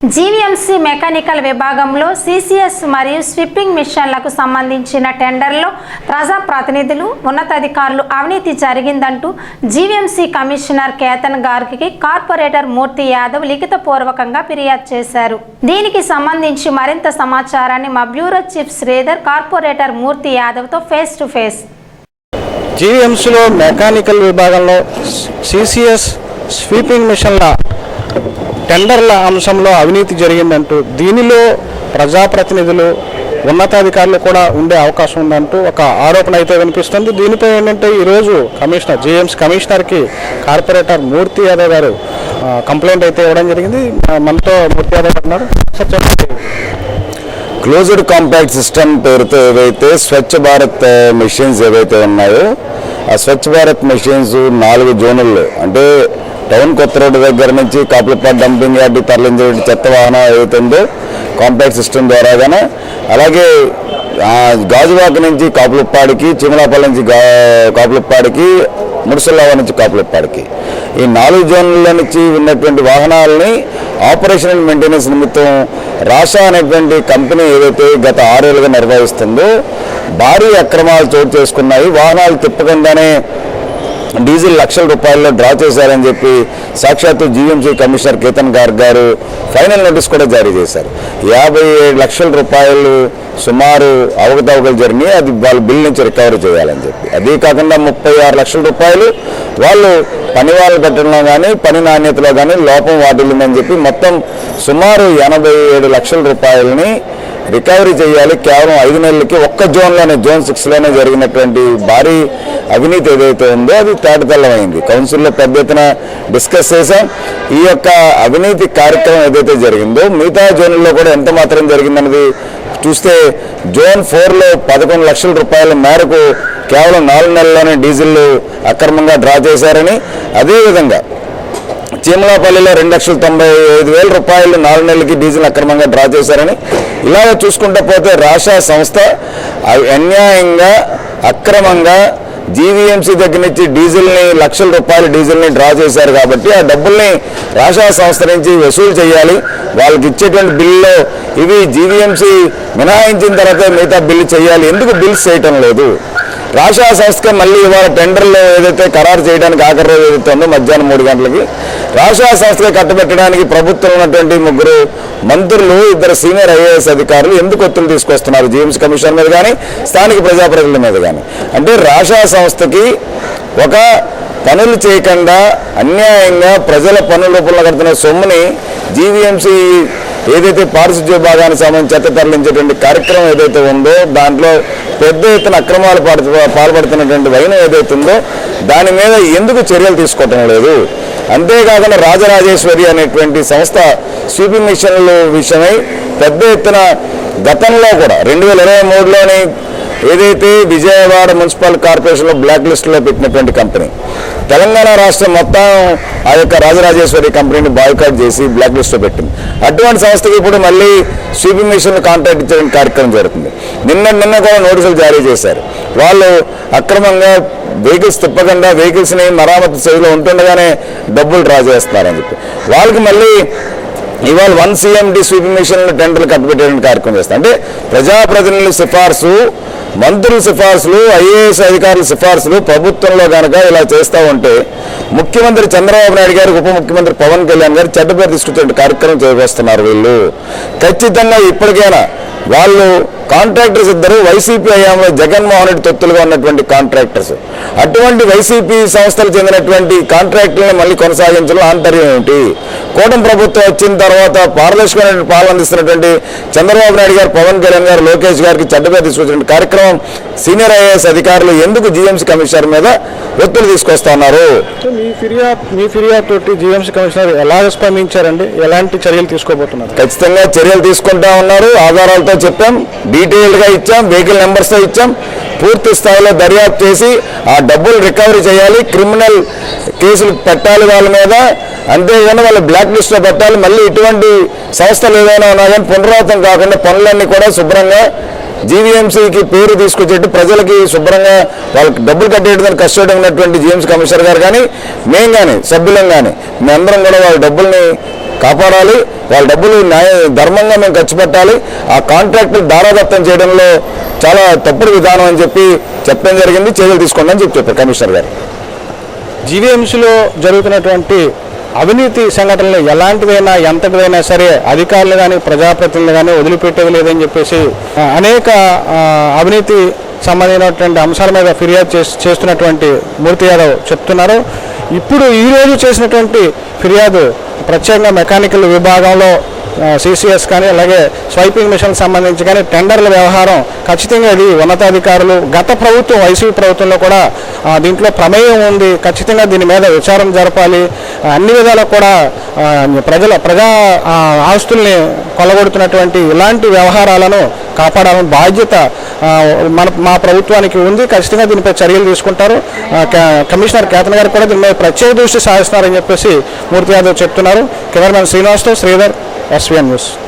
GVMC mechanical విభాగంలో CCS మరియు స్విప్పింగ్ మిషన్లకు సంబంధించిన టెండర్లో ప్రజాప్రతినిధులు ఉన్నతాధికారులు అవినీతి జరిగిందంటూ జీవీఎంసీ కమిషనర్ కేతన్ గార్గ్కి కార్పొరేటర్ మూర్తి యాదవ్ లిఖితపూర్వకంగా ఫిర్యాదు చేశారు. దీనికి సంబంధించి మరింత సమాచారాన్ని మా bureau chief Sridhar corporator Murthy యాదవ్తో face to face. జీవీఎంసీలో మెకానికల్ విభాగంలో సిసిఎస్ స్వీపింగ్ మిషన్ల టెండర్ల అంశంలో అవినీతి జరిగిందంటూ దీనిలో ప్రజాప్రతినిధులు ఉన్నతాధికారులు కూడా ఉండే అవకాశం ఉందంటూ ఒక ఆరోపణ అయితే వినిపిస్తుంది. దీనిపై ఏంటంటే ఈరోజు కమిషనర్ జేఎంసీ కమిషనర్కి కార్పొరేటర్ మూర్తి యాదవ్ గారు కంప్లైంట్ అయితే ఇవ్వడం జరిగింది. మనతో మూర్తి యాదవ్ ఉన్నారు. క్లోజ్డ్ కాంపాక్ట్ సిస్టమ్ పేరుతో ఏవైతే స్వచ్ఛ భారత్ మిషన్స్ ఏవైతే ఉన్నాయో ఆ స్వచ్ఛ భారత్ మిషన్స్ నాలుగు జోనుల్లో అంటే టౌన్ కొత్త రోడ్డు దగ్గర నుంచి కాపులపాడు డంపింగ్ యార్డ్ తరలించే చెత్త వాహనం ఏదైతే కాంపాక్ట్ సిస్టమ్ ద్వారాగానే అలాగే గాజువాక నుంచి కాపులపాడికి చిమలాపల్లి నుంచి గా కాపులపాడికి నుంచి కాపులపాడికి ఈ నాలుగు జోన్ల నుంచి ఉన్నటువంటి వాహనాలని ఆపరేషన్ అండ్ మెయింటెనెన్స్ నిమిత్తం రాషా అనేటువంటి కంపెనీ ఏదైతే గత ఆరేళ్ళుగా నిర్వహిస్తుందో భారీ అక్రమాలు చోటు చేసుకున్నాయి. వాహనాలు తిప్పకుండానే డీజిల్ లక్షల రూపాయల్లో డ్రా చేశారని చెప్పి సాక్షాత్తు జీఎంసీ కమిషనర్ కేతన్ గార్ గారు ఫైనల్ నోటీస్ కూడా జారీ చేశారు. యాభై ఏడు లక్షల రూపాయలు సుమారు అవకతవకలు జరిగినాయి. అది వాళ్ళ బిల్ నుంచి రికవరీ చేయాలని చెప్పి. అదే కాకుండా ముప్పై ఆరు లక్షల రూపాయలు వాళ్ళు పని వాళ్ళు పెట్టడంలో కానీ పని నాణ్యతలో కానీ లోపం వాటిల్లిందని చెప్పి మొత్తం సుమారు ఎనభై ఏడు లక్షల రూపాయలని రికవరీ చేయాలి. కేవలం ఐదు నెలలకి ఒక్క జోన్లోనే జోన్ సిక్స్లోనే జరిగినటువంటి భారీ అవినీతి ఏదైతే ఉందో అది తేటతెల్లమైంది. కౌన్సిల్లో పెద్ద ఎత్తున డిస్కస్ చేశాం. ఈ యొక్క అవినీతి కార్యక్రమం ఏదైతే జరిగిందో మిగతా జోన్లలో కూడా ఎంత మాత్రం జరిగిందన్నది చూస్తే జోన్ ఫోర్లో పదకొండు లక్షల రూపాయల మేరకు కేవలం నాలుగు నెలల్లోనే డీజిల్ అక్రమంగా డ్రా చేశారని అదేవిధంగా చీమలాపల్లిలో రెండు లక్షల తొంభై ఐదు వేల రూపాయలు నాలుగు నెలలకి డీజిల్ అక్రమంగా డ్రా చేశారని ఇలాగ చూసుకుంటూ పోతే రాష్ట్ర సంస్థ అన్యాయంగా అక్రమంగా జీవీఎంసీ దగ్గర నుంచి డీజిల్ని లక్షల రూపాయల డీజిల్ని డ్రా చేశారు కాబట్టి ఆ డబ్బుల్ని రాష్ట్ర సంస్థ నుంచి వసూలు చేయాలి. వాళ్ళకి ఇచ్చేటువంటి బిల్లులో ఇవి జీవీఎంసీ మినహాయించిన తర్వాత మిగతా బిల్లు చేయాలి. ఎందుకు బిల్స్ చేయటం లేదు? రాష్ట్ర సంస్థకి మళ్ళీ ఇవాళ టెండర్లో ఏదైతే ఖరారు చేయడానికి ఆఖరి రోజు ఏదైతే ఉందో మధ్యాహ్నం మూడు గంటలకి రాజా శాస్త్రి కట్టబెట్టడానికి ప్రభుత్వం ఉన్నటువంటి ముగ్గురు మంత్రులు ఇద్దరు సీనియర్ ఐఏఎస్ అధికారులు ఎందుకు ఒత్తులు తీసుకొస్తున్నారు? జీఎంసీ కమిషన్ మీద కానీ స్థానిక ప్రజాప్రతినిధుల మీద కానీ అంటే రాజా సంస్థకి ఒక పనులు చేయకుండా అన్యాయంగా ప్రజల పనుల రూపంలో కడుతున్న సొమ్ముని జీవీఎంసీ ఏదైతే పారిశుద్ధ్య భాగానికి సంబంధించి చెత్త తరలించేటువంటి కార్యక్రమం ఏదైతే ఉందో దాంట్లో పెద్ద ఎత్తున అక్రమాలు పాడు పాల్పడుతున్నటువంటి వైనం ఏదైతే ఉందో దాని మీద ఎందుకు చర్యలు తీసుకోవటం లేదు? అంతేకాకుండా రాజరాజేశ్వరి అనేటువంటి సంస్థ స్వీపింగ్ మిషన్ల విషయమై పెద్ద ఎత్తున గతంలో కూడా రెండు వేల ఇరవై మూడులోని ఏదైతే విజయవాడ మున్సిపల్ కార్పొరేషన్లో బ్లాక్ లిస్టులో పెట్టినటువంటి కంపెనీ తెలంగాణ రాష్ట్రం మొత్తం ఆ యొక్క రాజరాజేశ్వరి కంపెనీని బాయ్కాట్ చేసి బ్లాక్ లిస్ట్లో పెట్టింది. అటువంటి సంస్థకి ఇప్పుడు మళ్ళీ స్వీపింగ్ మిషన్లు కాంట్రాక్ట్ ఇచ్చడానికి కార్యక్రమం జరుగుతుంది. నిన్న నిన్న కూడా నోటీసులు జారీ చేశారు. వాళ్ళు అక్రమంగా వెహికల్స్ తిప్పకుండా వెహికల్స్ని మరామతు సేవలో ఉంటుండగానే డబ్బులు డ్రా చేస్తున్నారని చెప్పి. వాళ్ళకి మళ్ళీ ఇవాళ వన్ సిఎండి స్వీపింగ్ మిషన్ టెండర్లు కట్టబెట్టేటువంటి కార్యక్రమం చేస్తారు. అంటే ప్రజాప్రతినిధుల సిఫార్సు మంత్రుల సిఫార్సులు ఐఏఎస్ అధికారుల సిఫార్సులు ప్రభుత్వంలో కనుక ఇలా చేస్తూ ఉంటే ముఖ్యమంత్రి చంద్రబాబు నాయుడు గారు ఉప ముఖ్యమంత్రి పవన్ కళ్యాణ్ గారు చెడ్డ పేరు తీసుకుంటే కార్యక్రమం చేపేస్తున్నారు వీళ్ళు. ఖచ్చితంగా ఇప్పటికైనా వాళ్ళు కాంట్రాక్టర్స్ ఇద్దరు వైసీపీ హయాంలో జగన్మోహన్ రెడ్డి తొత్తులుగా ఉన్నటువంటి కాంట్రాక్టర్స్. అటువంటి వైసీపీ సంస్థలు చెందినటువంటి కాంట్రాక్టులను మళ్ళీ కొనసాగించడం ఆంతర్యం ఏమిటి? కూటమి ప్రభుత్వం వచ్చిన తర్వాత పారదర్శకమైన పాలన అందిస్తున్నటువంటి చంద్రబాబు నాయుడు గారు పవన్ కళ్యాణ్ గారు లోకేష్ గారికి చెడ్డపేరు తీసుకొచ్చిన కార్యక్రమం సీనియర్ ఐఏఎస్ అధికారులు ఎందుకు జీఎంసీ కమిషనర్ మీద ఒత్తిడి తీసుకొస్తా ఉన్నారు సో మీ ఫిర్యాదు మీ ఫిర్యాదు తోటి జీఎంసీ కమిషనర్ ఎలాగ స్పందించారండి? ఎలాంటి చర్యలు తీసుకోబోతున్నారు? ఖచ్చితంగా చర్యలు తీసుకుంటా ఉన్నారు. ఆధారాలతో చెప్పాం డీటెయిల్డ్గా ఇచ్చాం వెహికల్ నెంబర్స్తో ఇచ్చాం. పూర్తి స్థాయిలో దర్యాప్తు చేసి ఆ డబ్బులు రికవరీ చేయాలి. క్రిమినల్ కేసులు పెట్టాలి వాళ్ళ మీద. అంతేగాని వాళ్ళు బ్లాక్ లిస్ట్లో పెట్టాలి. మళ్ళీ ఇటువంటి సంస్థలు ఏదైనా ఉన్నా కానీ పునరావృతం కాకుండా పనులన్నీ కూడా శుభ్రంగా జీవీఎంసీకి పేరు తీసుకొచ్చేట్టు ప్రజలకి శుభ్రంగా వాళ్ళకి డబ్బులు కట్టేయడానికి కష్టపడి ఉన్నటువంటి జీఎంసీ కమిషనర్ గారు కానీ మేము కానీ సభ్యులం కానీ మేమందరం కూడా వాళ్ళ డబ్బుల్ని కాపాడాలి. వాళ్ళ డబ్బులు న్యాయ ధర్మంగా మేము ఖర్చు పెట్టాలి. ఆ కాంట్రాక్టులు దారాదత్తం చేయడంలో చాలా తప్పుడు విధానం అని చెప్పి చెప్పడం జరిగింది. చర్యలు తీసుకోండి అని చెప్పి చెప్పారు కమిషనర్ గారు. జీవీఎంసీలో జరుగుతున్నటువంటి అవినీతి సంఘటనలు ఎలాంటిదైనా ఎంతటిదైనా సరే అధికారులు కానీ ప్రజాప్రతినిధులు కానీ వదిలిపెట్టేది లేదని చెప్పేసి అనేక అవినీతి సంబంధించినటువంటి అంశాల మీద ఫిర్యాదు చేస్తున్నటువంటి మూర్తి యాదవ్ చెప్తున్నారు. ఇప్పుడు ఈ రోజు చేసినటువంటి ఫిర్యాదు ప్రత్యేకంగా మెకానికల్ విభాగంలో సిసిఎస్ కానీ అలాగే స్వైపింగ్ మిషన్ సంబంధించి కానీ టెండర్ల వ్యవహారం ఖచ్చితంగా ఇది ఉన్నతాధికారులు గత ప్రభుత్వం వైసీపీ ప్రభుత్వంలో కూడా దీంట్లో ప్రమేయం ఉంది. ఖచ్చితంగా దీని మీద విచారం జరపాలి. అన్ని విధాలు కూడా ప్రజల ప్రజా ఆస్తుల్ని కొలగొడుతున్నటువంటి ఇలాంటి వ్యవహారాలను కాపాడాలని బాధ్యత మన మా ప్రభుత్వానికి ఉంది. ఖచ్చితంగా దీనిపై చర్యలు తీసుకుంటారు. క- కమిషనర్ కేతన్ గారు కూడా దీని మీద ప్రత్యేక దృష్టి సాధిస్తున్నారని చెప్పేసి మూర్తి యాదవ్ చెప్తున్నారు. కెమెరామెన్ శ్రీనివాస్తో శ్రీధర్ SVN News.